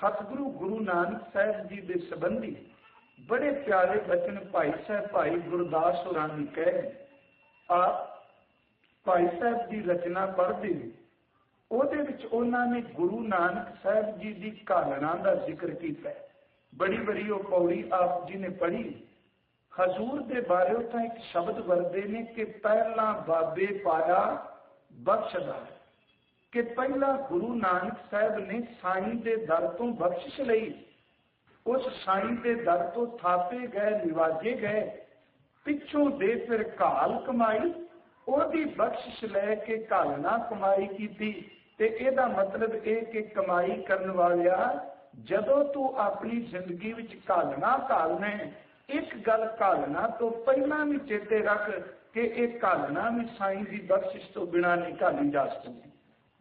ਸਤਿਗੁਰੂ ਗੁਰੂ ਨਾਨਕ ਸਾਹਿਬ ਜੀ ਦੇ ਸੰਬੰਧੀ ਬੜੇ ਪਿਆਰੇ ਬਚਨ ਭਾਈ ਸਾਹਿਬ ਭਾਈ ਗੁਰਦਾਸ ਹੋਰਾਂ ਨੇ ਕਹੇ ਆ ਭਾਈ ਸਾਹਿਬ ਦੀ ਰਚਨਾ ਪੜ੍ਹਦੇ ਨੇ ਉਹਦੇ ਵਿੱਚ ਉਹਨਾਂ ਨੇ ਗੁਰੂ ਨਾਨਕ ਸਾਹਿਬ ਜੀ ਦੀ ਘਾਲਣਾ ਦਾ ਜ਼ਿਕਰ ਕੀਤਾ। ਬੜੀ ਬੜੀ ਉਹ ਪੌੜੀ ਆਪ ਜੀ ਨੇ ਪੜ੍ਹੀ। ਹਜ਼ੂਰ ਦੇ ਬਾਰੇ ਉਹ ਤਾਂ ਇੱਕ ਸ਼ਬਦ ਵਰਦੇ ਨੇ ਕਿ ਪਹਿਲਾਂ ਬਾਬੇ ਪਾਇਆ ਬਖਸ਼ਦਾ ਕਿ ਪਹਿਲਾਂ ਗੁਰੂ ਨਾਨਕ ਸਾਹਿਬ ਨੇ ਸਾਈਂ ਦੇ ਦਰ ਤੋਂ ਬਖਸ਼ਿਸ਼ ਲਈ, ਉਸ ਸਾਈਂ ਦੇ ਦਰ ਤੋਂ ਥਾਪੇ ਗਏ, ਨਿਵਾਜੇ ਗਏ, ਪਿੱਛੋਂ ਦੇ ਫਿਰ ਕਾਲ ਕਮਾਈ, ਉਹਦੀ ਬਖਸ਼ਿਸ਼ ਲੈ ਕੇ ਘਾਲਣਾ ਕਮਾਈ ਕੀਤੀ। ਤੇ ਇਹਦਾ ਮਤਲਬ ਇਹ ਕਿ ਕਮਾਈ ਕਰਨ ਵਾਲਿਆ, ਜਦੋਂ ਤੂੰ ਆਪਣੀ ਜ਼ਿੰਦਗੀ ਵਿੱਚ ਘਾਲਣਾ ਘਾਲਣਾ ਇੱਕ ਗੱਲ ਘਾਲਣਾ ਤੋਂ ਪਹਿਲਾਂ ਵੀ ਚੇਤੇ ਰੱਖ ਕਿ ਇਹ ਘਾਲਣਾ ਵੀ ਸਾਈਂ ਦੀ ਬਖਸ਼ਿਸ਼ ਤੋਂ ਬਿਨਾਂ ਨਹੀਂ ਘਾਲੀ ਜਾ ਸਕਦੀ।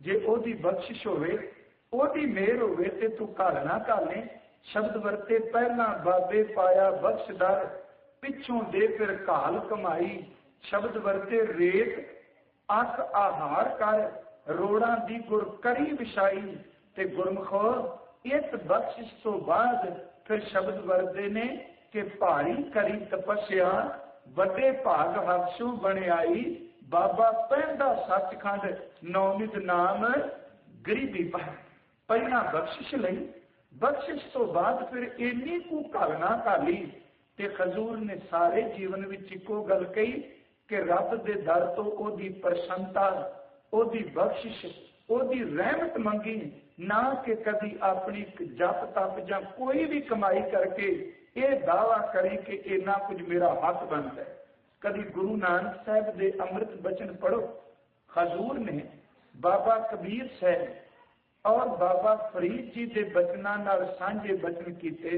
ਜੇ ਉਹਦੀ ਬਖਸ਼ਿਸ਼ ਹੋਵੇ, ਉਹਦੀ ਮਿਹਰ ਹੋਵੇ ਤੇ ਤੂੰ ਘਾਲਣਾ ਘਾਲੇ। ਸ਼ਬਦ ਵਰਤੇ ਪਹਿਲਾਂ ਬਾਬੇ ਪਾਇਆ ਬਖਸ਼ਦਰ ਪਿੱਛੋਂ ਦੇ ਫਿਰ ਘਾਲ ਕਮਾਈ। ਸ਼ਬਦ ਵਰਤੇ ਰੇਤ ਅਸ ਆਹਾਰ ਕਰ, ਰੋੜਾਂ ਦੀ ਗੁਰ ਕਰੀ ਵਿਛਾਈ। ਤੇ ਗੁਰਮਖੋ ਇਸ ਬਖਸ਼ਿਸ਼ ਤੋਂ ਬਾਅਦ ਫਿਰ ਸ਼ਬਦ ਵਰਦੇ ਨੇ ਕਿ ਭਾਰੀ ਕਰੀ ਤਪੱਸਿਆ, ਵੱਡੇ ਭਾਗ ਹਰਸ਼ੂ ਬਣਾਈ ਬਾਬਾ ਪਹਿੰਦਾ ਸੱਚਖੰਡ ਨੌਮਿਤ ਨਾਮ ਗਰੀਬੀ ਪਹਿਲਾਂ ਬਖਸ਼ਿਸ਼ ਲਈ, ਬਖਸ਼ਿਸ਼ ਤੋਂ ਬਾਅਦ ਫਿਰ ਇੰਨੀ ਕੁ ਘਾਲਣਾ ਘਾਲੀ ਤੇ ਖਜ਼ੂਰ ਨੇ ਸਾਰੇ ਜੀਵਨ ਵਿੱਚ ਇੱਕੋ ਗੱਲ ਕਹੀ ਕਿ ਰੱਬ ਦੇ ਦਰ ਤੋਂ ਉਹਦੀ ਪ੍ਰਸੰਨਤਾ, ਉਹਦੀ ਬਖਸ਼ਿਸ਼, ਉਹਦੀ ਰਹਿਮਤ ਮੰਗੀ, ਨਾ ਕਿ ਕਦੀ ਆਪਣੀ ਜਪ ਤਪ ਜਾਂ ਕੋਈ ਵੀ ਕਮਾਈ ਕਰਕੇ ਇਹ ਦਾਵਾ ਕਰੇ ਕਿ ਇੰਨਾ ਕੁਝ ਮੇਰਾ ਹੱਥ ਬਣਦਾ ਹੈ। ਕਦੀ ਗੁਰੂ ਨਾਨਕ ਸਾਹਿਬ ਦੇ ਅੰਮ੍ਰਿਤ ਬਚਨ ਪੜੋ ਹਜ਼ੂਰ ਨੇ ਬਾਬਾ ਕਬੀਰ ਸਾਹਿਬ ਔਰ ਬਾਬਾ ਫਰੀਦ ਜੀ ਦੇ ਬਚਨਾਂ ਨਾਲ ਸਾਂਝੇ ਬਚਨ ਕੀਤੇ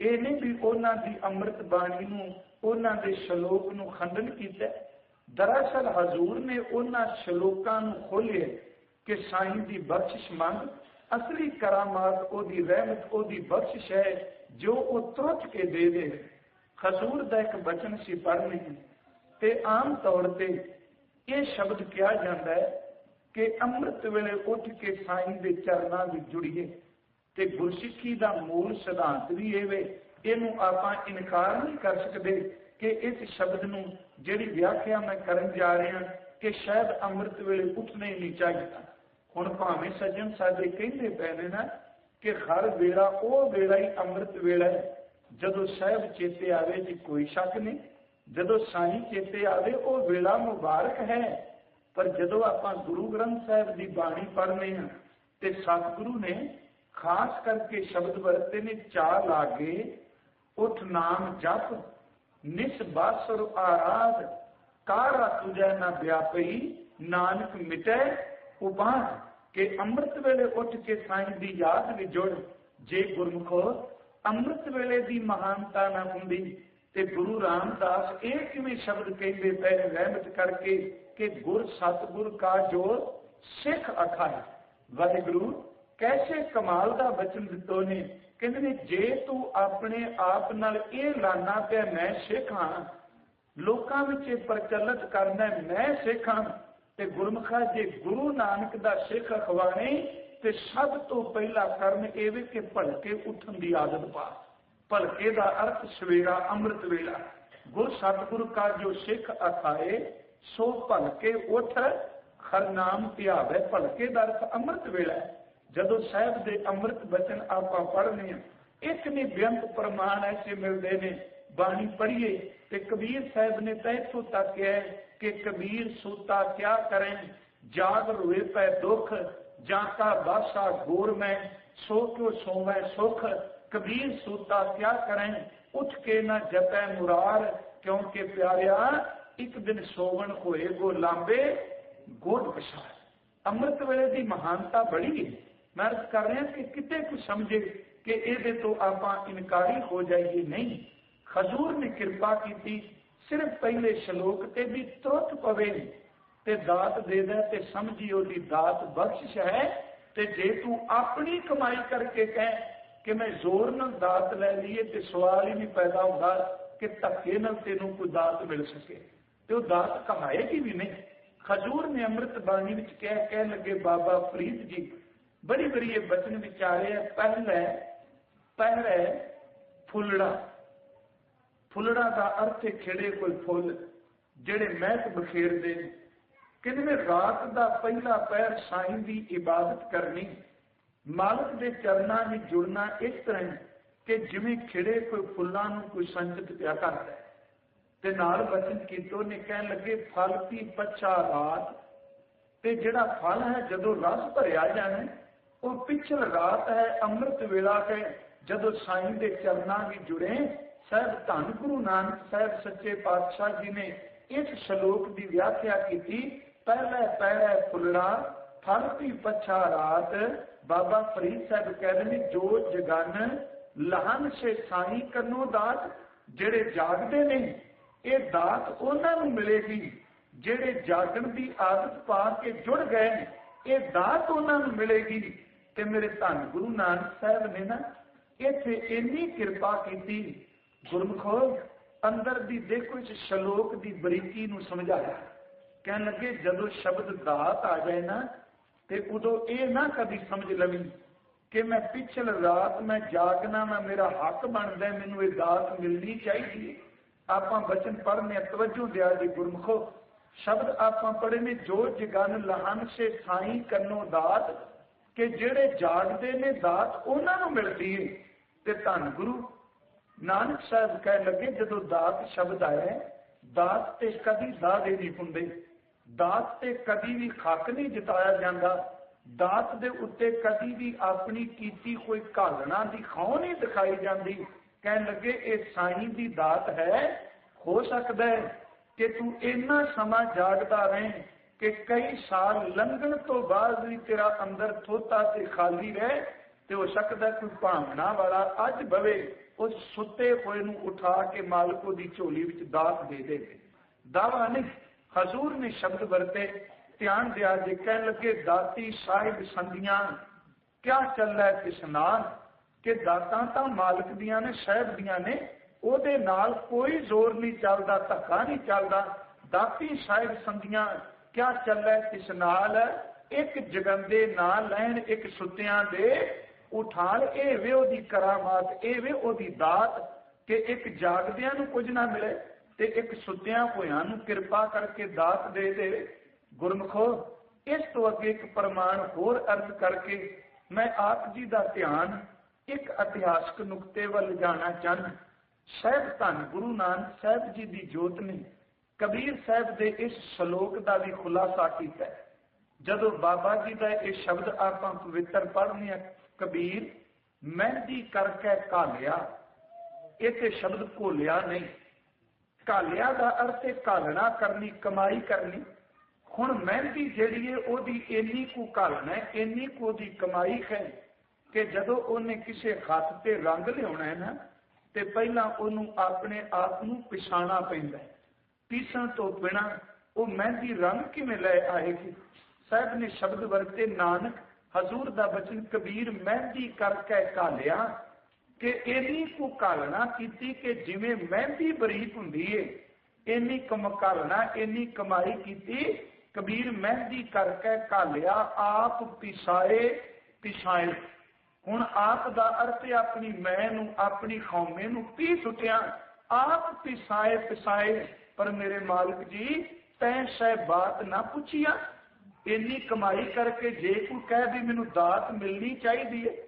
ਇਹ ਨਹੀਂ ਵੀ ਉਹਨਾਂ ਦੀ ਅੰਮ੍ਰਿਤ ਬਾਣੀ ਨੂੰ ਉਹਨਾਂ ਦੇ ਸ਼ਲੋਕ ਨੂੰ ਖੰਡਨ ਕੀਤਾ ਦਰਅਸਲ ਹਜ਼ੂਰ ਨੇ ਉਹਨਾਂ ਸ਼ਲੋਕਾਂ ਨੂੰ ਖੋਲ੍ਹਿਆ ਕਿ ਸਾਈਂ ਦੀ ਬਖਸ਼ਿਸ਼ ਮੰਗ ਅਸਲੀ ਕਰਾਮਾਤ ਉਹਦੀ ਰਹਿਮਤ ਉਹਦੀ ਬਖਸ਼ਿਸ਼ ਹੈ ਜੋ ਉਹ ਤੁਰਤ ਕੇ ਦੇ ਦੇ ਹਜ਼ੂਰ ਦਾ ਇੱਕ ਬਚਨ ਸੀ ਪੜ੍ਹਨੇ ਤੇ ਆਮ ਤੌਰ ਤੇ ਇਹ ਸ਼ਬਦ ਕਿਹਾ ਜਾਂਦਾ ਹੈ ਕਿ ਅੰਮ੍ਰਿਤ ਵੇਲੇ ਉੱਠ ਕੇ ਸਾਈਂ ਦੇ ਚਰਨਾਂ ਵਿੱਚ ਜੁੜੀਏ ਤੇ ਗੁਰਸਿੱਖੀ ਦਾ ਮੂਲ ਸਿਧਾਂਤ ਵੀ ਇਹ ਵੇ, ਇਹਨੂੰ ਆਪਾਂ ਇਨਕਾਰ ਨਹੀਂ ਕਰ ਸਕਦੇ ਕਿ ਇਸ ਸ਼ਬਦ ਨੂੰ ਜਿਹੜੀ ਵਿਆਖਿਆ ਮੈਂ ਕਰਨ ਜਾ ਰਿਹਾ ਕਿ ਸ਼ਾਇਦ ਅੰਮ੍ਰਿਤ ਵੇਲੇ ਉੱਠਣਾ ਹੀ ਨਹੀਂ ਚਾਹੀਦਾ। ਹੁਣ ਭਾਵੇਂ ਸੱਜਣ ਸਾਡੇ ਕਹਿੰਦੇ ਪਏ ਨੇ ਨਾ ਕਿ ਹਰ ਵੇਲਾ ਉਹ ਵੇਲਾ ਹੀ ਅੰਮ੍ਰਿਤ ਵੇਲਾ ਹੈ। ਜਦੋਂ ਸਾਹਿਬ ਚੇਤੇ ਆਵੇ ਜੀ ਕੋਈ ਸ਼ੱਕ ਨਹੀਂ, ਜਦੋਂ ਸਾਈਂ ਚੇਤੇ ਆਵੇ ਉਹ ਵੇਲਾ ਮੁਬਾਰਕ ਹੈ। ਪਰ ਜਦੋਂ ਆਪਾਂ ਗੁਰੂ ਗ੍ਰੰਥ ਸਾਹਿਬ ਦੀ ਬਾਣੀ ਪੜ੍ਹਨੇ ਹਾਂ ਤੇ ਸਤਿਗੁਰੂ ਨੇ ਖਾਸ ਕਰਕੇ ਸ਼ਬਦ ਵਰਤੇ ਨੇ ਚਾਰ ਲਾਗੇ ਉਠ ਨਾਮ ਜਪ, ਨਿਸ ਬਾਸਰ ਆਰਾਧ ਕਾਰਾ ਤੁਝੈ ਨਾ ਵਿਆਪਈ, ਨਾਨਕ ਮਿਟੈ ਉਪਾਦ ਕਿ ਅੰਮ੍ਰਿਤ ਵੇਲੇ ਉੱਠ ਕੇ ਸਾਈਂ ਦੀ ਯਾਦ ਵਿੱਚ ਜੁੜ ਜੇ ਗੁਰਮੁਖੋ ਅੰਮ੍ਰਿਤ ਵੇਲੇ ਦੀ ਮਹਾਨਤਾ ਨਾ ਹੁੰਦੀ ਤੇ ਗੁਰੂ ਰਾਮਦਾਸ ਇਹ ਕਿਵੇਂ ਸ਼ਬਦ ਕਹਿੰਦੇ ਪਏ ਰਹਿਮਤ ਕਰਕੇ ਕਿ ਗੁਰ ਸਤਗੁਰ ਕਾ ਜੋ ਸਿੱਖ ਅਖਾਏ ਵਾਹਿਗੁਰੂ, ਕੈਸੇ ਕਮਾਲ ਦਾ ਬਚਨ ਦਿੱਤੋ ਨੇ। ਕਹਿੰਦੇ ਨੇ, ਜੇ ਤੂੰ ਆਪਣੇ ਆਪ ਨਾਲ ਇਹ ਲਾਣਾ ਪਿਆ, ਮੈਂ ਸਿੱਖ ਹਾਂ। ਲੋਕਾਂ ਵਿੱਚ ਇਹ ਪ੍ਰਚਲਿਤ ਕਰਨਾ ਮੈਂ ਸਿੱਖ ਹਾਂ। ਤੇ ਗੁਰਮਖਾ ਜੇ ਗੁਰੂ ਨਾਨਕ ਦਾ ਸਿੱਖ ਅਖਵਾਣੇ ਤੇ ਸਭ ਤੋਂ ਪਹਿਲਾ ਕਰਮ ਇਹ ਵੀ ਕਿ ਭਲਕੇ ਉੱਠਣ ਦੀ ਆਦਤ ਪਾ। ਭਲਕੇ ਦਾ ਅਰਥ ਸਵੇਰਾ, ਅੰਮ੍ਰਿਤ ਵੇਲਾ। ਗੁਰ ਸਤਿਗੁਰ ਕਾ ਜੋ ਸਿੱਖ ਅਖਾਏ, ਸੋ ਭਲਕੇ ਉੱਠ, ਹਰ ਧਿਆਵੇ। ਭਲਕੇ ਦਾ ਅਰਥ ਅੰਮ੍ਰਿਤ ਵੇਲਾ ਜਦੋਂ ਸਾਹਿਬ ਦੇ ਅੰਮ੍ਰਿਤ ਬਚਨ ਆਪਾਂ ਪੜ੍ਹਨੇ ਆ ਇੱਕ ਨਹੀਂ ਬੇਅੰਤ ਪ੍ਰਮਾਣ ਐਸੇ ਮਿਲਦੇ ਨੇ, ਬਾਣੀ ਪੜ੍ਹੀਏ ਤੇ ਕਬੀਰ ਸਾਹਿਬ ਨੇ ਤਾਂ ਇਥੋਂ ਤੱਕ ਕਿਹਾ ਕਿ ਕਬੀਰ ਸੂਤਾ ਕਿਆ ਕਰੇ? ਜਾਗ ਰੋਏ ਪੈ ਦੁੱਖ ਜਾਂ ਕਾ ਬਾਸਾ ਗੋਰ ਮੈਂ ਸੋ ਕਿਉ ਸੋਵੇਂ ਸੁਖ ਕਬੀਰ ਸੂਤਾ ਕਿਆ ਕਰੇ ਉੱਠ ਕੇ ਨਾ ਜਪੈ ਮੁਰਾਰ ਕਿਉਂਕਿ ਪਿਆਰਿਆ ਇੱਕ ਦਿਨ ਸੋਵਣ ਹੋਏ ਗੋ ਲਾਂਬੇ ਗੋਦ ਪਛਾਰ ਅੰਮ੍ਰਿਤ ਵੇਲੇ ਦੀ ਮਹਾਨਤਾ ਬੜੀ ਹੈ ਮੈਂ ਅਰਜ਼ ਕਰ ਰਿਹਾ ਕਿ ਕਿਤੇ ਕੁ ਸਮਝੇ ਕਿ ਇਹਦੇ ਤੋਂ ਆਪਾਂ ਇਨਕਾਰੀ ਹੋ ਜਾਈਏ ਨਹੀਂ ਖਜ਼ੂਰ ਨੇ ਕਿਰਪਾ ਕੀਤੀ ਸਿਰਫ ਪਹਿਲੇ ਸ਼ਲੋਕ ਤੇ ਵੀ ਤੁਰਤ ਪਵੇ ਤੇ ਦਾਤ ਦੇ ਦੇ ਤੇ ਸਮਝੀ ਉਹਦੀ ਦਾਤ ਬਖਸ਼ਿਸ਼ ਹੈ ਤੇ ਜੇ ਤੂੰ ਆਪਣੀ ਕਮਾਈ ਕਰਕੇ ਕਹੇ ਕਿ ਮੈਂ ਜ਼ੋਰ ਨਾਲ ਦਾਤ ਲੈ ਲਈਏ ਤੇ ਸਵਾਲ ਹੀ ਨਹੀਂ ਪੈਦਾ ਹੁੰਦਾ ਕਿ ਧੱਕੇ ਨਾਲ ਤੈਨੂੰ ਕੋਈ ਦਾਤ ਮਿਲ ਸਕੇ ਤੇ ਉਹ ਦਾਤ ਕਹਾਏਗੀ ਵੀ ਨਹੀਂ ਖਜੂਰ ਨੇ ਅੰਮ੍ਰਿਤ ਬਾਣੀ ਵਿੱਚ ਕਹਿ ਕਹਿ ਲੱਗੇ ਬਾਬਾ ਫਰੀਦ ਜੀ ਬੜੀ ਬੜੀ ਇਹ ਬਚਨ ਵਿਚਾਰੇ ਆ ਪਹਿਲੇ ਪਹਿਲੇ ਫੁੱਲੜਾ ਫੁੱਲੜਾ ਦਾ ਅਰਥ ਹੈ ਖਿੜੇ ਕੋਈ ਫੁੱਲ ਜਿਹੜੇ ਮਹਿਕ ਬਖੇਰਦੇ ਨੇ ਕਹਿੰਦੇ ਰਾਤ ਦਾ ਪਹਿਲਾ ਪਹਿਰ ਸਾਈਂ ਦੀ ਇਬਾਦਤ ਕਰਨੀ? ਮਾਲਕ ਦੇ ਚਰਨਾਂ ਵਿੱਚ ਜੁੜਨਾ ਇਸ ਤਰ੍ਹਾਂ ਕਿ ਜਿਵੇਂ ਖਿੜੇ ਕੋਈ ਫੁੱਲਾਂ ਨੂੰ ਕੋਈ ਸੰਚਿਤ ਪਿਆ ਕਰਦਾ ਹੈ। ਤੇ ਨਾਲ ਬਚਨ ਕੀਤੋ ਨੇ ਕਹਿਣ ਲੱਗੇ, ਫਲ ਦੀ ਪੱਛਾ ਰਾਤ? ਤੇ ਜਿਹੜਾ ਫਲ ਹੈ, ਜਦੋਂ ਰਸ ਭਰਿਆ ਜਾਣਾ ਉਹ ਪਿਛਲ ਰਾਤ ਹੈ, ਅੰਮ੍ਰਿਤ ਵੇਲਾ ਹੈ। ਜਦੋਂ ਸਾਈਂ ਦੇ ਚਰਨਾਂ ਵਿੱਚ ਜੁੜੇ, ਸਹਿਬ ਧੰਨ ਗੁਰੂ ਨਾਨਕ ਸਾਹਿਬ ਸੱਚੇ ਪਾਤਸ਼ਾਹ ਜੀ ਨੇ ਇਸ ਸ਼ਲੋਕ ਦੀ ਵਿਆਖਿਆ ਕੀਤੀ ਪਹਿਲੇ ਪਹਿਲੇ ਫੁੱਲੜਾ ਫਰਤੀ ਦੀ ਰਾਤ। ਬਾਬਾ ਫਰੀਦ ਸਾਹਿਬ ਕਹਿੰਦੇ ਨੇ, ਜੋ ਜਗਨ ਲਹਨ ਸੇ ਸਾਈ ਕਰਨੋ ਦਾਤ, ਜਿਹੜੇ ਜਾਗਦੇ ਨੇ, ਇਹ ਦਾਤ ਉਹਨਾਂ ਨੂੰ ਮਿਲੇਗੀ। ਜਿਹੜੇ ਜਾਗਣ ਦੀ ਆਦਤ ਪਾ ਕੇ ਜੁੜ ਗਏ ਨੇ, ਇਹ ਦਾਤ ਉਹਨਾਂ ਨੂੰ ਮਿਲੇਗੀ। ਤੇ ਮੇਰੇ ਧੰਨ ਗੁਰੂ ਨਾਨਕ ਸਾਹਿਬ ਨੇ ਨਾ, ਇੱਥੇ ਇੰਨੀ ਕਿਰਪਾ ਕੀਤੀ। ਗੁਰਮਖੋ, ਅੰਦਰ ਦੀ ਦੇਖੋ, ਇਸ ਸ਼ਲੋਕ ਦੀ ਬਰੀਕੀ ਨੂੰ ਸਮਝਾਇਆ। ਕਹਿਣ ਲੱਗੇ, ਜਦੋਂ ਸ਼ਬਦ ਦਾਤ ਆ ਜਾਏ ਨਾ, ਤੇ ਉਦੋਂ ਇਹ ਨਾ ਕਦੀ ਸਮਝ ਲਵੀ ਕਿ ਮੈਂ ਪਿਛਲ ਰਾਤ ਮੈਂ ਜਾਗਣਾ, ਮੈਂ ਮੇਰਾ ਹੱਕ ਬਣਦਾ, ਮੈਨੂੰ ਇਹ ਦਾਤ ਮਿਲਣੀ ਚਾਹੀਦੀ ਹੈ। ਆਪਾਂ ਬਚਨ ਪੜ੍ਹਨੇ ਤਵੱਜੂ ਦਿਆ ਜੀ ਗੁਰਮਖੋ। ਸ਼ਬਦ ਆਪਾਂ ਪੜ੍ਹੇ ਨੇ, ਜੋ ਜਗਨ ਲਹਨ ਸੇ ਸਾਈ ਕੰਨੋ ਦਾਤ, ਕਿ ਜਿਹੜੇ ਜਾਗਦੇ ਨੇ, ਦਾਤ ਉਹਨਾਂ ਨੂੰ ਮਿਲਦੀ ਹੈ ਤੇ ਧੰਨ ਗੁਰੂ, ਨਾਨਕ ਸਾਹਿਬ ਕਹਿ ਲੱਗੇ, ਜਦੋਂ ਦਾਤ ਸ਼ਬਦ ਆਇਆ, ਦਾਤ ਤੇ ਕਦੀ ਦਾਦੇ ਨਹੀਂ ਹੁੰਦੇ। ਦਾਤ ਤੇ ਕਦੀ ਵੀ ਹੱਕ ਨਹੀਂ ਜਿਤਾਇਆ ਜਾਂਦਾ। ਦਾਤ ਦੇ ਉੱਤੇ ਕਦੀ ਵੀ ਆਪਣੀ ਕੀਤੀ ਕੋਈ ਘਾਲਣਾ ਦੀ ਖੌ ਨਹੀਂ ਦਿਖਾਈ ਜਾਂਦੀ। ਕਹਿਣ ਲੱਗੇ, ਇਹ ਸਾਈਂ ਦੀ ਦਾਤ ਹੈ, ਹੋ ਸਕਦਾ ਹੈ ਕਿ ਤੂੰ ਇੰਨਾ ਸਮਾਂ ਜਾਗਦਾ ਰਹੇ ਕਿ ਕਈ ਸਾਲ ਲੰਘਣ ਤੋਂ ਬਾਅਦ ਵੀ ਤੇਰਾ ਅੰਦਰ ਥੋਤਾ ਤੇ ਖਾਲੀ ਰਹੇ ਤੇ ਹੋ ਸਕਦਾ ਕੋਈ ਭਾਵਨਾ ਵਾਲਾ ਅੱਜ ਬਵੇ, ਉਸ ਸੁੱਤੇ ਹੋਏ ਨੂੰ ਉਠਾ ਕੇ ਮਾਲਕੋ ਦੀ ਝੋਲੀ ਵਿੱਚ ਦਾਤ ਦੇ ਦੇਵੇ। ਦਾਵਾ ਨਹੀਂ। ਹਜ਼ੂਰ ਨੇ ਸ਼ਬਦ ਵਰਤੇ ਧਿਆਨ ਦਿਆ ਜੇ ਕਹਿਣ ਲੱਗੇ ਦਾਤੀ ਸਾਹਿਬ ਸੰਧੀਆਂ ਕਿਆ ਚੱਲਦਾ ਕਿਸਨਾਨ ਕਿ ਦਾਤਾਂ ਤਾਂ ਮਾਲਕ ਦੀਆਂ ਨੇ ਸਾਹਿਬ ਦੀਆਂ ਨੇ ਉਹਦੇ ਨਾਲ ਕੋਈ ਜ਼ੋਰ ਨਹੀਂ ਚੱਲਦਾ ਧੱਕਾ ਨਹੀਂ ਚੱਲਦਾ ਦਾਤੀ ਸਾਹਿਬ ਸੰਧੀਆਂ ਕਿਆ ਚੱਲਦਾ ਕਿਸ ਨਾਲ ਇੱਕ ਜਗੰਦੇ ਨਾਲ ਲੈਣ ਇੱਕ ਸੁੱਤਿਆਂ ਦੇ ਉਠਾਲ ਇਹ ਵੇ ਉਹਦੀ ਕਰਾਮਾਤ ਇਹ ਵੇ ਉਹਦੀ ਦਾਤ ਕਿ ਇੱਕ ਜਾਗਦਿਆਂ ਨੂੰ ਕੁਝ ਨਾ ਮਿਲੇ ਤੇ ਇੱਕ ਸੁੱਤਿਆਂ ਹੋਇਆਂ ਨੂੰ ਕਿਰਪਾ ਕਰਕੇ ਦਾਤ ਦੇ ਦੇ। ਗੁਰਮਖੋ, ਇਸ ਤੋਂ ਅੱਗੇ ਇੱਕ ਪ੍ਰਮਾਣ ਹੋਰ ਅਰਥ ਕਰਕੇ ਮੈਂ ਆਪ ਜੀ ਦਾ ਧਿਆਨ ਇੱਕ ਇਤਿਹਾਸਕ ਨੁਕਤੇ ਵੱਲ ਜਾਣਾ ਚਾਹੁੰਦਾ ਸਹਿਬ ਧੰਨ ਗੁਰੂ ਨਾਨਕ ਸਾਹਿਬ ਜੀ ਦੀ ਜੋਤ ਨੇ ਕਬੀਰ ਸਾਹਿਬ ਦੇ ਇਸ ਸ਼ਲੋਕ ਦਾ ਵੀ ਖੁਲਾਸਾ ਕੀਤਾ। ਜਦੋਂ ਬਾਬਾ ਜੀ ਦਾ ਇਹ ਸ਼ਬਦ ਆਪਾਂ ਪਵਿੱਤਰ ਪੜ੍ਹਨੇ ਆ ਕਬੀਰ, ਮਹਿੰਦੀ ਕਰਕੇ ਘਾਲਿਆ, ਇਹ ਸ਼ਬਦ ਘੋਲਿਆ ਨਹੀਂ। ਘਾਲਿਆ ਦਾ ਅਰਥ ਹੈ ਘਾਲਣਾ ਕਰਨੀ, ਕਮਾਈ ਕਰਨੀ। ਹੁਣ ਮਹਿੰਦੀ ਜਿਹੜੀ ਹੈ, ਉਹਦੀ ਇੰਨੀ ਕੁ ਘਾਲਣਾ ਹੈ, ਇੰਨੀ ਕੁ ਉਹਦੀ ਕਮਾਈ ਹੈ ਕਿ ਜਦੋਂ ਉਹਨੇ ਕਿਸੇ ਹੱਥ ਤੇ ਰੰਗ ਲਿਆਉਣਾ ਹੈ ਨਾ, ਤੇ ਪਹਿਲਾਂ ਉਹਨੂੰ ਆਪਣੇ ਆਪ ਨੂੰ ਪਛਾਣਾ ਪੈਂਦਾ ਹੈ। ਪੀਸਣ ਤੋਂ ਬਿਨਾ ਉਹ ਮਹਿੰਦੀ ਰੰਗ ਕਿਵੇਂ ਲੈ ਆਏਗੀ? ਸਾਹਿਬ ਨੇ ਸ਼ਬਦ ਵਰਤੇ, ਨਾਨਕ, ਹਜ਼ੂਰ ਦਾ ਬਚਨ, ਕਬੀਰ ਮਹਿੰਦੀ ਕਰਕੇ ਕਾਲਿਆ ਕਿ ਇੰਨੀ ਕੁ ਘਾਲਣਾ ਕੀਤੀ ਕਿ ਜਿਵੇਂ ਮਹਿੰਦੀ ਬਰੀਕ ਹੁੰਦੀ ਏ, ਇੰਨੀ ਕਮ ਇੰਨੀ ਕਮਾਈ ਕੀਤੀ, ਕਬੀਰ ਮਹਿੰਦੀ ਕਰਕੇ ਕਾਲਿਆ ਆਪ ਪਿਸਾਏ ਪਿਸਾਏ। ਹੁਣ ਆਪ ਦਾ ਅਰਥ ਆਪਣੀ ਮੈਂ ਨੂੰ, ਆਪਣੀ ਖੌਮੇ ਨੂੰ ਪੀ ਸੁਟਿਆ? ਆਪ ਪਿਸਾਏ ਪਿਸਾਏ, ਪਰ ਮੇਰੇ ਮਾਲਕ ਜੀ, ਤੈਂ ਸਹਿ ਬਾਤ ਨਾ ਪੁੱਛਿਆ। ਇੰਨੀ ਕਮਾਈ ਕਰਕੇ ਜੇ ਕੋਈ ਕਹੇ ਵੀ ਮੈਨੂੰ ਦਾਤ ਮਿਲਣੀ ਚਾਹੀਦੀ ਹੈ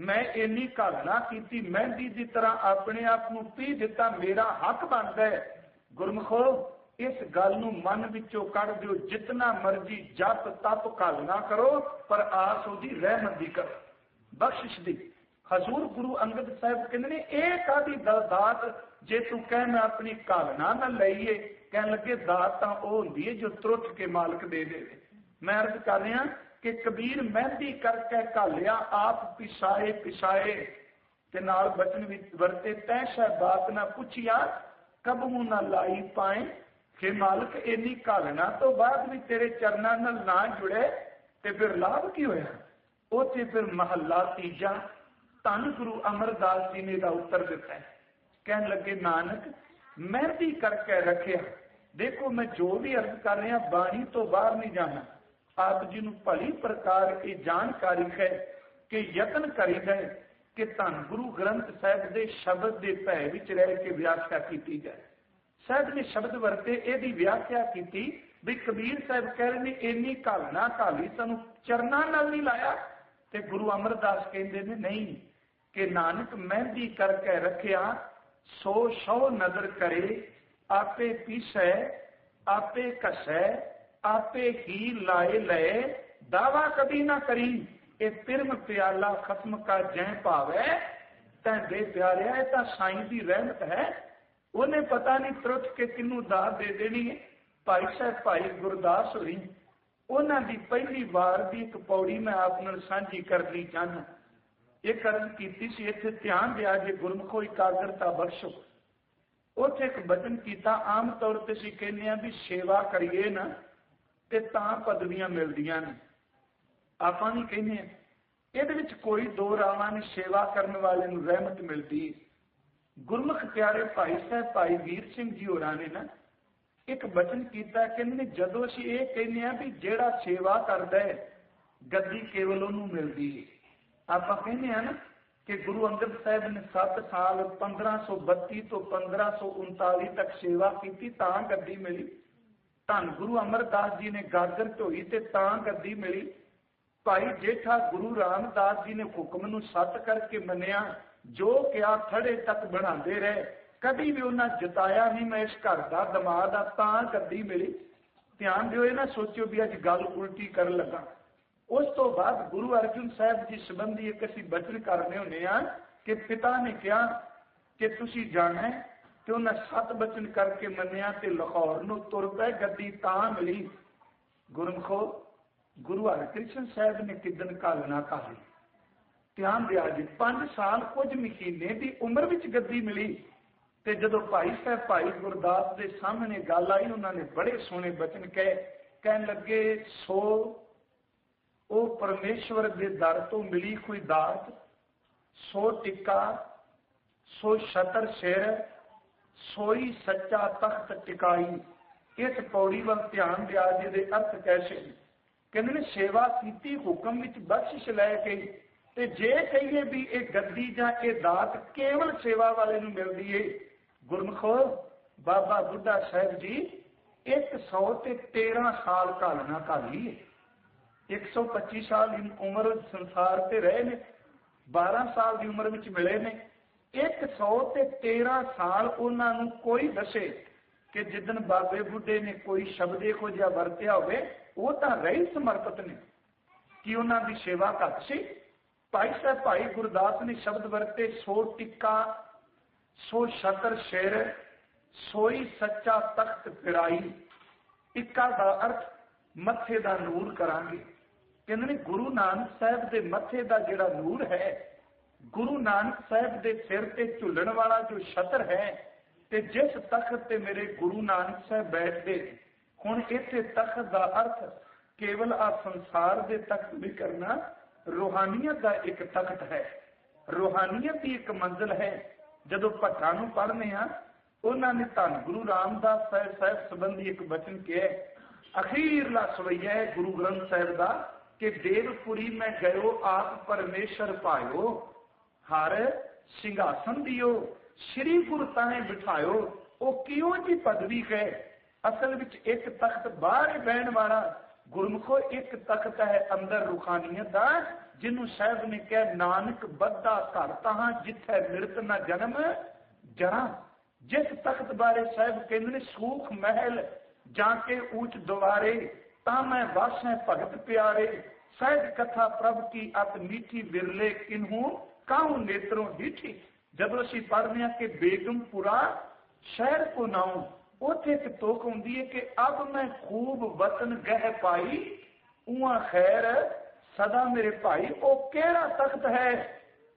ਮੈਂ ਇੰਨੀ ਘਾਲਣਾ ਕੀਤੀ, ਮਹਿੰਦੀ ਦੀ ਤਰ੍ਹਾਂ ਆਪਣੇ ਆਪ ਨੂੰ ਪੀ ਦਿੱਤਾ, ਮੇਰਾ ਹੱਕ ਬਣਦਾ ਹੈ। ਗੁਰਮਖੋ, ਇਸ ਗੱਲ ਨੂੰ ਮਨ ਵਿੱਚੋਂ ਕੱਢ ਦਿਓ ਜਿੰਨਾ ਮਰਜ਼ੀ ਜਪ ਤਪ ਘਾਲਣਾ ਕਰੋ, ਪਰ ਆਸ ਉਹਦੀ ਰਹਿਮਤ ਦੀ ਕਰੋ। ਬਖਸ਼ਿਸ਼ ਦੀ। ਹਜ਼ੂਰ ਗੁਰੂ ਅੰਗਦ ਸਾਹਿਬ ਕਹਿੰਦੇ ਨੇ, ਇਹ ਕਾਦੀ ਦਾਤ? ਜੇ ਤੂੰ ਕਹਿ ਮੈਂ ਆਪਣੀ ਘਾਲਣਾ ਨਾ ਲਈਏ, ਕਹਿਣ ਲੱਗੇ, ਦਾਤ ਤਾਂ ਉਹ ਹੁੰਦੀ ਹੈ ਜੋ ਤਰੁੱਟ ਕੇ ਮਾਲਕ ਦੇ ਦੇਵੇ। ਮੈਂ ਅਰਜ਼ ਕਰ ਰਿਹਾ ਕਿ ਕਬੀਰ ਮਹਿੰਦੀ ਕਰਕੇ ਘਾਲਿਆ ਆਪ ਪਿਸਾਏ ਪਿਸਾਏ ਤੇ ਨਾਲ ਬਚਨ ਵਿੱਚ ਵਰਤੇ ਤੈ ਸ਼ੈ ਬਾਤ ਨਾ ਪੁੱਛਿਆ ਕਬਹੂ ਨਾ ਲਾਈ ਪਾਏ ਕਿ ਮਾਲਕ ਇੰਨੀ ਘਾਲਣਾ ਤੋਂ ਬਾਅਦ ਵੀ ਤੇਰੇ ਚਰਨਾਂ ਨਾਲ ਨਾ ਜੁੜੇ ਤੇ ਫਿਰ ਲਾਭ ਕੀ ਹੋਇਆ ਉੱਥੇ ਫਿਰ ਮਹੱਲਾ ਤੀਜਾ ਧੰਨ ਗੁਰੂ ਅਮਰਦਾਸ ਜੀ ਨੇ ਦਾ ਉੱਤਰ ਦਿੱਤਾ ਹੈ ਕਹਿਣ ਲੱਗੇ ਨਾਨਕ ਮਹਿੰਦੀ ਕਰਕੇ ਰੱਖਿਆ ਦੇਖੋ ਮੈਂ ਜੋ ਵੀ ਅਰਜ਼ ਕਰ ਰਿਹਾ ਬਾਣੀ ਤੋਂ ਬਾਹਰ ਨਹੀਂ ਜਾਣਾ ਆਪ ਜੀ ਨੂੰ ਭਲੀ ਪ੍ਰਕਾਰ ਇਹ ਜਾਣਕਾਰੀ ਹੈ ਕਿ ਯਤਨ ਕਰੀਦਾ ਹੈ ਕਿ ਧੰਨ ਗੁਰੂ ਗ੍ਰੰਥ ਸਾਹਿਬ ਦੇ ਸ਼ਬਦ ਦੇ ਭੈ ਵਿੱਚ ਰਹਿ ਕੇ ਵਿਆਖਿਆ ਕੀਤੀ ਜਾਏ। ਸਾਹਿਬ ਨੇ ਸ਼ਬਦ ਵਰਤੇ, ਇਹਦੀ ਵਿਆਖਿਆ ਕੀਤੀ। ਵੀ ਕਬੀਰ ਸਾਹਿਬ ਕਹਿ ਰਹੇ ਨੇ, ਇੰਨੀ ਘਾਲਣਾ ਘਾਲੀ ਸਾਨੂੰ ਚਰਨਾਂ ਨਾਲ ਨਹੀਂ ਲਾਇਆ? ਤੇ ਗੁਰੂ ਅਮਰਦਾਸ ਕਹਿੰਦੇ ਨੇ, ਨਹੀਂ, ਕਿ ਨਾਨਕ ਮਹਿੰਦੀ ਕਰਕੇ ਰੱਖਿਆ, ਸੋ ਸੋ ਨਜ਼ਰ ਕਰੇ, ਆਪੇ ਪੀਸੈ, ਆਪੇ ਕਸੈ ਆਪੇ ਹੀ ਲਾਏ ਲਏ, ਦਾਵਾ ਕਦੀ ਨਾ ਕਰੀ ਇਹ ਪਿਰਮ ਪਿਆਲਾ ਖਸਮ ਕਾ ਜੈ ਭਾਵੈ ਤੈਂਦੇ ਪਿਆਰਿਆ, ਇਹ ਤਾਂ ਸਾਈਂ ਦੀ ਰਹਿਮਤ ਹੈ। ਉਹਨੇ ਪਤਾ ਨਹੀਂ ਤੁਰਤ ਕੇ ਕਿੰਨੂੰ ਦਾਤ ਦੇ ਦੇਣੀ ਹੈ। ਭਾਈ ਸਾਹਿਬ, ਭਾਈ ਗੁਰਦਾਸ ਹੋਰੀ, ਉਹਨਾਂ ਦੀ ਪਹਿਲੀ ਵਾਰ ਦੀ ਇੱਕ ਪੌੜੀ ਮੈਂ ਆਪ ਨਾਲ ਸਾਂਝੀ ਕਰਨੀ ਚਾਹਨਾ ਇਹ ਕਰਨ ਕੀਤੀ ਸੀ, ਇੱਥੇ ਧਿਆਨ ਦਿਆ ਜੇ ਗੁਰਮੁਖੋ ਇਕਾਗਰਤਾ ਬਖਸ਼ੋ। ਉੱਥੇ ਇੱਕ ਬਚਨ ਕੀਤਾ, ਆਮ ਤੌਰ ਤੇ ਅਸੀਂ ਕਹਿੰਦੇ ਆ ਵੀ ਸੇਵਾ ਕਰੀਏ ਨਾ ਤੇ ਤਾਂ ਪਦਵੀਆਂ ਮਿਲਦੀਆਂ ਨੇ। ਆਪਾਂ ਨਹੀਂ ਕਹਿੰਦੇ ਇਹਦੇ ਵਿੱਚ ਕੋਈ ਦੋ ਰਾਵਾਂ ਨੇ ਸੇਵਾ ਕਰਨ ਵਾਲੇ ਨੂੰ ਰਹਿਮਤ ਮਿਲਦੀ ਗੁਰਮੁਖ ਪਿਆਰੇ ਭਾਈ ਸਾਹਿਬ, ਭਾਈ ਵੀਰ ਸਿੰਘ ਜੀ ਹੋਰਾਂ ਨੇ ਨਾ ਇੱਕ ਬਚਨ ਕੀਤਾ, ਕਹਿੰਦੇ ਜਦੋਂ ਅਸੀਂ ਇਹ ਕਹਿੰਦੇ ਆ ਵੀ ਜਿਹੜਾ ਸੇਵਾ ਕਰਦਾ ਹੈ, ਗੱਦੀ ਕੇਵਲ ਉਹਨੂੰ ਮਿਲਦੀ ਹੈ। ਆਪਾਂ ਕਹਿੰਦੇ ਆ ਨਾ ਕਿ ਗੁਰੂ ਅੰਗਦ ਸਾਹਿਬ ਨੇ 7 ਸਾਲ 1532 ਤੋਂ 1539 ਤੱਕ ਸੇਵਾ ਕੀਤੀ, ਤਾਂ ਗੱਦੀ ਮਿਲੀ। ਧੰਨ ਗੁਰੂ ਅਮਰਦਾਸ ਜੀ ਨੇ ਗਾਗਰ ਢੋਈ ਤੇ ਤਾਂ ਗੱਦੀ ਮਿਲੀ। ਭਾਈ ਜੇਠਾ ਗੁਰੂ ਰਾਮਦਾਸ ਜੀ ਨੇ ਹੁਕਮ ਨੂੰ ਸੱਤ ਕਰਕੇ ਮੰਨਿਆ, ਜੋ ਕਿਹਾ ਥੜੇ ਤੱਕ ਬਣਾਉਂਦੇ ਰਹੇ। ਕਦੀ ਵੀ ਉਹਨਾਂ ਜਤਾਇਆ ਨਹੀਂ ਮੈਂ ਇਸ ਘਰ ਦਾ ਦਿਮਾਗ ਦਾ, ਤਾਂ ਗੱਦੀ ਮਿਲੀ। ਧਿਆਨ ਦਿਓ, ਇਹ ਨਾ ਸੋਚਿਓ ਵੀ ਅੱਜ ਗੱਲ ਉਲਟੀ ਕਰਨ ਲੱਗਾ। ਉਸ ਤੋਂ ਬਾਅਦ ਗੁਰੂ ਅਰਜਨ ਸਾਹਿਬ ਜੀ ਸੰਬੰਧੀ ਇੱਕ ਅਸੀਂ ਬਚਨ ਕਰਨੇ ਹੁੰਦੇ ਆ ਕਿ ਪਿਤਾ ਨੇ ਕਿਹਾ ਕਿ ਤੁਸੀਂ ਜਾਣਾ ਤੇ ਉਹਨਾਂ ਸੱਤ ਬਚਨ ਕਰਕੇ ਮੰਨਿਆ ਤੇ ਲਾਹੌਰ ਨੂੰ ਤੁਰ ਪਏ ਗੱਦੀ ਤਾਂ ਮਿਲੀ। ਗੁਰਮਖੋ, ਗੁਰੂ ਹਰਿਕ੍ਰਿਸ਼ਨ ਸਾਹਿਬ ਨੇ ਕਿਦਨ ਕਾਲਣਾ ਕਾਲੀ ਧਿਆਨ ਦਿਆ ਜੀ 5 ਸਾਲ ਕੁਝ ਮਹੀਨੇ ਦੀ ਉਮਰ ਵਿੱਚ ਗੱਦੀ ਮਿਲੀ ਤੇ ਜਦੋਂ ਭਾਈ ਸਾਹਿਬ, ਭਾਈ ਗੁਰਦਾਸ ਦੇ ਸਾਹਮਣੇ ਗੱਲ ਆਈ, ਉਹਨਾਂ ਨੇ ਬੜੇ ਸੋਹਣੇ ਬਚਨ ਕਹੇ। ਕਹਿਣ ਲੱਗੇ, ਸੋ ਉਹ ਪਰਮੇਸ਼ਵਰ ਦੇ ਦਰ ਤੋਂ ਮਿਲੀ ਕੋਈ ਦਾਤ, ਸੋ ਟਿੱਕਾ, ਸੋ ਸ਼ਤਰ ਸਿਰ ਸੋਈ ਸੱਚਾ ਤਖਤ ਟਿਕਾਈ। ਇਸ ਪੌੜੀ ਵੱਲ ਧਿਆਨ ਦਿਆ, ਜਿਹਦੇ ਅਰਥ ਕੈਸੇ ਕਹਿੰਦੇ ਨੇ, ਸੇਵਾ ਕੀਤੀ, ਹੁਕਮ ਵਿੱਚ ਬਖਸ਼ਿਸ਼ ਲੈ ਕੇ, ਤੇ ਜੇ ਕਹੀਏ ਵੀ ਇਹ ਗੱਦੀ ਜਾਂ ਇਹ ਦਾਤ ਕੇਵਲ ਸੇਵਾ ਵਾਲੇ ਨੂੰ ਮਿਲਦੀ ਏ, ਗੁਰਮਖੋ, ਬਾਬਾ ਬੁੱਢਾ ਸਾਹਿਬ ਜੀ 100 ਤੇ ਸਾਲ ਘਾਲਣਾ ਘਾਲੀ ਏ। 125 ਸਾਲ ਦੀ ਉਮਰ ਸੰਸਾਰ ਤੇ ਰਹੇ ਨੇ 12 ਸਾਲ ਦੀ ਉਮਰ ਵਿੱਚ ਮਿਲੇ ਨੇ। 100 ਤੇ 13 ਸਾਲ ਉਹਨਾਂ ਨੂੰ ਕੋਈ ਦੱਸੇ ਕਿ ਜਿੱਦਨ ਬਾਬੇ ਬੁੱਢੇ ਨੇ ਕੋਈ ਸ਼ਬਦ ਇਹੋ ਜਿਹਾ ਵਰਤਿਆ ਹੋਵੇ, ਉਹ ਤਾਂ ਰਹੀ ਸਮਰਪਿਤ ਨੇ। ਕਿ ਉਹਨਾਂ ਦੀ ਸੇਵਾ ਘੱਟ ਸੀ? ਭਾਈ ਸਾਹਿਬ, ਭਾਈ ਗੁਰਦਾਸ ਨੇ ਸ਼ਬਦ ਵਰਤੇ, ਸੋ ਟਿੱਕਾ, ਸੋ ਸ਼ਤਰ ਸ਼ੇਰ, ਸੋਈ ਸੱਚਾ ਤਖਤ ਫਿਰਾਈ ਟਿੱਕਾ ਦਾ ਅਰਥ, ਮੱਥੇ ਦਾ ਨੂਰ ਕਰਾਂਗੇ। ਕਹਿੰਦੇ ਨੇ ਗੁਰੂ ਨਾਨਕ ਸਾਹਿਬ ਦੇ ਮੱਥੇ ਦਾ ਜਿਹੜਾ ਨੂਰ ਹੈ ਗੁਰੂ ਨਾਨਕ ਸਾਹਿਬ ਦੇ ਸਿਰ ਤੇ ਝੁੱਲਣ ਵਾਲਾ ਜੋ ਛਤਰ ਹੈ ਤੇ ਜਿਸ ਤਖਤ ਤੇ ਮੇਰੇ ਗੁਰੂ ਨਾਨਕ ਸਾਹਿਬ ਬੈਠਦੇ ਹੁਣ ਇੱਥੇ ਤਖਤ ਦਾ ਅਰਥ ਕੇਵਲ ਆ ਸੰਸਾਰ ਦੇ ਤਖਤ ਵੀ ਕਰਨਾ, ਰੂਹਾਨੀਅਤ ਦਾ ਇੱਕ ਤਖਤ ਹੈ। ਰੂਹਾਨੀਅਤ ਦੀ ਇੱਕ ਮੰਜ਼ਲ ਹੈ। ਜਦੋਂ ਭੱਟਾਂ ਨੂੰ ਪੜ੍ਹਨੇ ਆ, ਉਹਨਾਂ ਨੇ ਧੰਨ ਗੁਰੂ ਰਾਮਦਾਸ ਸਾਹਿਬ ਸਾਹਿਬ ਸੰਬੰਧੀ ਇੱਕ ਬਚਨ ਕਿਹਾ ਅਖੀਰਲਾ ਸਵਈਆ ਗੁਰੂ ਗ੍ਰੰਥ ਸਾਹਿਬ ਦਾ ਕਿ ਦੇਵਪੁਰੀ ਮੈਂ ਗਇਓ, ਆਪ ਪਰਮੇਸ਼ਰ ਪਾਇਓ। ਹਰ ਸਿੰਘਾਸਨ ਦਿਓ, ਸ੍ਰੀ ਗੁਰੂ ਤਾਨੇ ਬਿਠਾਇਓ। ਉਹ ਕਿਉਂ ਜੀ ਪਦਵੀ ਹੈ ਅਸਲ ਵਿੱਚ ਇੱਕ ਤਖਤ ਬਾਹਰ ਬਹਿਣ ਵਾਲਾ ਗੁਰਮੁਖੋ, ਇੱਕ ਤਖਤ ਹੈ ਅੰਦਰ ਰੂਹਾਨੀਅਤ ਦਾ, ਜਿਹਨੂੰ ਸਾਹਿਬ ਨੇ ਕਿਹਾ, ਨਾਨਕ ਬੱਧਾ ਘਰ ਤਹਾਂ, ਜਿੱਥੇ ਮਿਰਤ ਨਾ ਜਨਮ ਜਰਾ। ਜਿਸ ਤਖਤ ਬਾਰੇ ਸਾਹਿਬ ਕਹਿੰਦੇ ਨੇ, ਸੂਖ ਮਹਿਲ ਜਾ ਕੇ ਉੱਚ ਦੁਆਰੇ, ਤਾਂ ਮੈਂ ਵਾਸੈ ਭਗਤ ਪਿਆਰੇ। ਸਹਿਜ ਕਥਾ ਪ੍ਰਭ ਕੀ ਅਤ ਮੀਠੀ ਬਿਰਲੇ ਕਿਨਹੂ? ਕਾਹੂ ਨੇਤਰੋਂ ਡੀਠੀ ਜਦੋਂ ਅਸੀਂ ਪੜ੍ਹਦੇ ਹਾਂ ਕਿ ਬੇਗਮਪੁਰਾ ਸ਼ਹਿਰ ਕੋ ਨਾਉ ਉੱਥੇ ਇੱਕ ਤੋਕ ਹੁੰਦੀ ਹੈ ਕਿ ਅਬ ਮੈਂ ਖੂਬ ਵਤਨ ਗਹਿ ਪਾਈ ਉਹਾਂ ਖੈਰ ਸਦਾ ਮੇਰੇ ਭਾਈ ਉਹ ਕਿਹੜਾ ਤਖਤ ਹੈ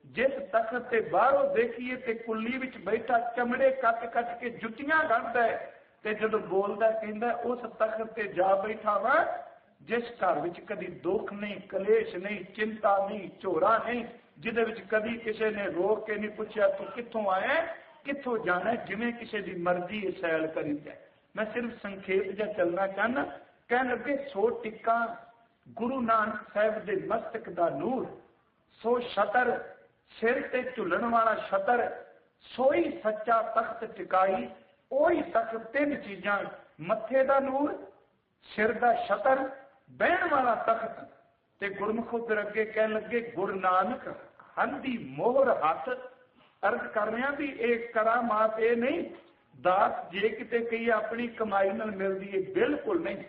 ਜਿਸ ਤਖਤ ਤੇ ਬਾਹਰੋਂ ਦੇਖੀਏ ਤੇ ਕੁੱਲੀ ਵਿੱਚ ਬੈਠਾ ਚਮੜੇ ਕੱਟ ਕੱਟ ਕੇ ਜੁੱਤੀਆਂ ਗੰਢਦਾ ਹੈ ਤੇ ਜਦੋਂ ਬੋਲਦਾ ਕਹਿੰਦਾ ਉਸ ਤਖਤ ਤੇ ਜਾ ਬੈਠਾ ਵਾ ਜਿਸ ਘਰ ਵਿੱਚ ਕਦੀ ਦੁੱਖ ਨਹੀਂ ਕਲੇਸ਼ ਨਹੀਂ ਚਿੰਤਾ ਨਹੀਂ ਝੋਰਾ ਨਹੀਂ ਜਿਹਦੇ ਵਿੱਚ ਕਦੀ ਕਿਸੇ ਨੇ ਰੋਕ ਕੇ ਨਹੀਂ ਪੁੱਛਿਆ, ਤੂੰ ਕਿੱਥੋਂ ਆਇਆ ਕਿੱਥੋਂ ਜਾਣਾ ਜਿਵੇਂ ਕਿਸੇ ਦੀ ਮਰਜ਼ੀ ਸੈਲ ਕਰੀ ਜਾਏ। ਮੈਂ ਸਿਰਫ ਸੰਖੇਪ ਜਿਹਾ ਚੱਲਣਾ ਚਾਹਨਾ ਕਹਿਣ ਲੱਗੇ, ਸੋ ਟਿੱਕਾ, ਗੁਰੂ ਨਾਨਕ ਸਾਹਿਬ ਦੇ ਮਸਤਕ ਦਾ ਨੂਰ, ਸੋ ਸ਼ਤਰ, ਸਿਰ ਤੇ ਝੁੱਲਣ ਵਾਲਾ ਛਤਰ ਸੋਈ ਸੱਚਾ ਤਖਤ ਟਿਕਾਈ, ਉਹੀ ਤਖਤ ਤਿੰਨ ਚੀਜ਼ਾਂ, ਮੱਥੇ ਦਾ ਨੂਰ, ਸਿਰ ਦਾ ਸ਼ਤਰ, ਬਹਿਣ ਵਾਲਾ ਤਖਤ। ਤੇ ਗੁਰਮੁਖ ਉਧਰ ਅੱਗੇ ਕਹਿਣ ਲੱਗੇ, ਗੁਰੂ ਨਾਨਕ ਹੰਦੀ ਮੋਹਰ ਹੱਥ ਅਰਥ ਕਰਨਿਆਂ ਵੀ ਇਹ ਕਰਾਮਾਤ ਇਹ ਨਹੀਂ। ਦਾਤ ਜੇ ਕਿਤੇ ਕਈ ਆਪਣੀ ਕਮਾਈ ਨਾਲ ਮਿਲਦੀ ਹੈ ਬਿਲਕੁਲ ਨਹੀਂ।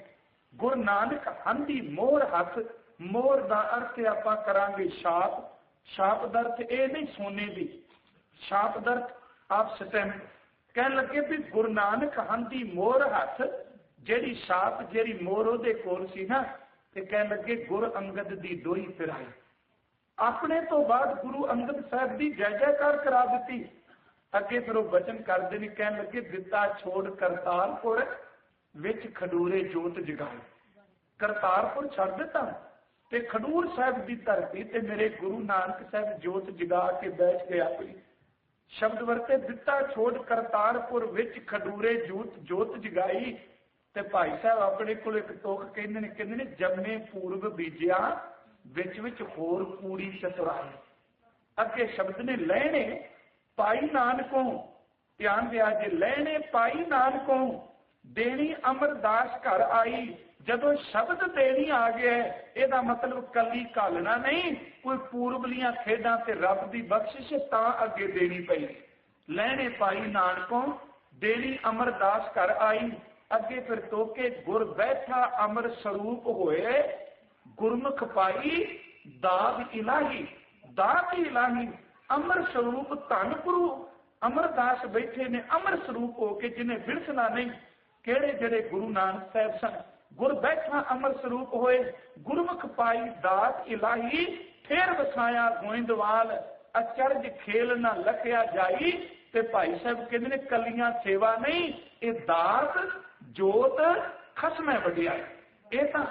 ਗੁਰੂ ਨਾਨਕ ਹੰਦੀ ਮੋਹਰ ਹੱਥ, ਮੋਹਰ ਦਾ ਅਰਥ ਆਪਾਂ ਕਰਾਂਗੇ ਛਾਪ। ਛਾਪ ਦਾ ਅਰਥ ਇਹ ਨਹੀਂ ਸੋਨੇ ਦੀ। ਛਾਪ ਦਾ ਅਰਥ ਆਪ ਸਟੈਂਪ ਕਹਿਣ ਲੱਗੇ ਵੀ ਗੁਰੂ ਨਾਨਕ ਹੰਦੀ ਮੋਹਰ ਹੱਥ, ਜਿਹੜੀ ਛਾਪ, ਜਿਹੜੀ ਮੋਹਰ ਉਹਦੇ ਕੋਲ ਸੀ ਨਾ, ਤੇ ਕਹਿਣ ਲੱਗੇ ਗੁਰ ਅੰਗਦ ਦੀ ਦੋਈ ਫਿਰਾਈ ਆਪਣੇ ਤੋਂ ਬਾਅਦ ਗੁਰੂ ਅੰਗਦ ਸਾਹਿਬ ਦੀ ਜੈ ਜੈਕਾਰ ਕਰਾ ਦਿੱਤੀ। ਅੱਗੇ ਫਿਰ ਉਹ ਬਚਨ ਕਰਦੇ ਨੇ, ਕਹਿਣ ਲੱਗੇ, ਦਿੱਤਾ ਛੋੜ ਕਰਤਾਰਪੁਰ ਵਿੱਚ ਖਡੂਰੇ ਜੋਤ ਜਗਾਈ ਕਰਤਾਰਪੁਰ ਛੱਡ ਦਿੱਤਾ ਤੇ ਖਡੂਰ ਸਾਹਿਬ ਦੀ ਧਰਤੀ ਤੇ ਮੇਰੇ ਗੁਰੂ ਨਾਨਕ ਸਾਹਿਬ ਜੋਤ ਜਗਾ ਕੇ ਬੈਠ ਗਏ ਆਪਣੀ ਸ਼ਬਦ ਵਰਤੇ, ਦਿੱਤਾ ਛੋੜ ਕਰਤਾਰਪੁਰ ਵਿੱਚ ਖਡੂਰੇ ਜੋਤ ਜੋਤ ਜਗਾਈ। ਤੇ ਭਾਈ ਸਾਹਿਬ ਆਪਣੇ ਕੋਲ ਇੱਕ ਤੋਖ ਕਹਿੰਦੇ ਨੇ ਕਹਿੰਦੇ ਨੇ, ਜੰਮੇ ਪੂਰਬ ਬੀਜਿਆ ਵਿੱਚ ਵਿੱਚ ਹੋਰ ਪੂਰੀ ਚਤੁਰਾਈ ਅੱਗੇ ਸ਼ਬਦ ਨੇ ਲੈਣੇ ਪਾਈ ਨਾਨਕੋਂ। ਧਿਆਨ ਦਿਆ ਜੇ ਲੈਣੇ ਪਾਈ ਨਾਨਕੋਂ, ਦੇਣੀ ਅਮਰਦਾਸ ਘਰ ਆਈ। ਜਦੋਂ ਸ਼ਬਦ ਦੇਣੀ ਆ ਗਿਆ, ਇਹਦਾ ਮਤਲਬ ਕੱਲੀ ਘਾਲਣਾ ਨਹੀਂ, ਕੋਈ ਪੂਰਬਲੀਆਂ ਖੇਡਾਂ ਤੇ ਰੱਬ ਦੀ ਬਖਸ਼ਿਸ਼ ਤਾਂ ਅੱਗੇ ਦੇਣੀ ਪਈ। ਲੈਣੇ ਪਾਈ ਨਾਨਕੋਂ, ਦੇਣੀ ਅਮਰਦਾਸ ਘਰ ਆਈ। ਅੱਗੇ ਫਿਰ ਤੋਕੇ ਗੁਰ ਬੈਠਾ ਅਮਰ ਸਰੂਪ ਹੋਏ ਗੁਰਮੁਖ ਪਾਈ ਦਾਤ ਇਲਾਹੀ ਦਾਤ ਇਲਾਹੀ, ਅਮਰ ਸਰੂਪ ਧੰਨ ਗੁਰੂ। ਅਮਰਦਾਸ ਬੈਠੇ ਨੇ, ਅਮਰ ਸਰੂਪ ਹੋ ਕੇ ਜਿਹਨੇ ਵਿਰਸਣਾ ਨਹੀਂ, ਕਿਹੜੇ ਜਿਹੜੇ ਗੁਰੂ ਨਾਨਕ ਸਾਹਿਬ ਸਨ? ਗੁਰ ਬੈਠਾ ਅਮਰ ਸਰੂਪ ਹੋਏ, ਗੁਰਮੁਖ ਪਾਈ ਦਾਤ ਇਲਾਹੀ, ਫੇਰ ਵਸਾਇਆ ਗੋਇੰਦਵਾਲ ਅਚਰਜ ਖੇਲ ਨਾ ਲਖਿਆ ਜਾਈ। ਤੇ ਭਾਈ ਸਾਹਿਬ ਕਹਿੰਦੇ ਨੇ, ਕੱਲੀਆਂ ਸੇਵਾ ਨਹੀਂ, ਇਹ ਦਾਤ ਜੋਤ ਖਸਮੈ ਵਡਿਆਈ। ਇਹ ਤਾਂ